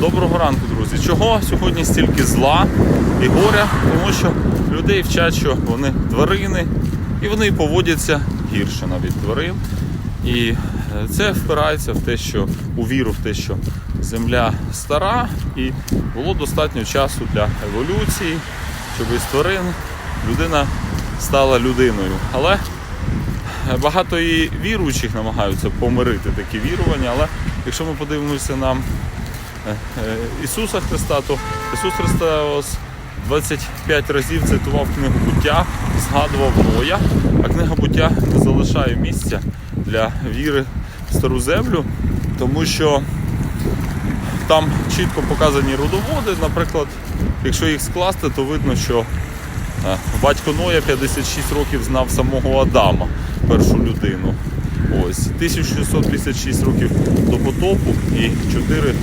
Доброго ранку, друзі. Чого сьогодні стільки зла і горя? Тому що людей вчать, що вони тварини, і вони поводяться гірше навіть тварин. І е, це впирається в те, що у віру в те, що земля стара, і було достатньо часу для еволюції, щоб із тварин людина стала людиною. Але багато і віруючих намагаються помирити такі вірування. Але якщо ми подивимося на е, е, Ісуса Христа, то Ісус Христос 25 разів цитував книгу буття, згадував Ноя, а книга буття не залишає місця для віри в стару землю, тому що там чітко показані родоводи. Наприклад, якщо їх скласти, то видно, що е, батько Ноя 56 років знав самого Адама, першу людину. Ось 1656 років до потопу і 4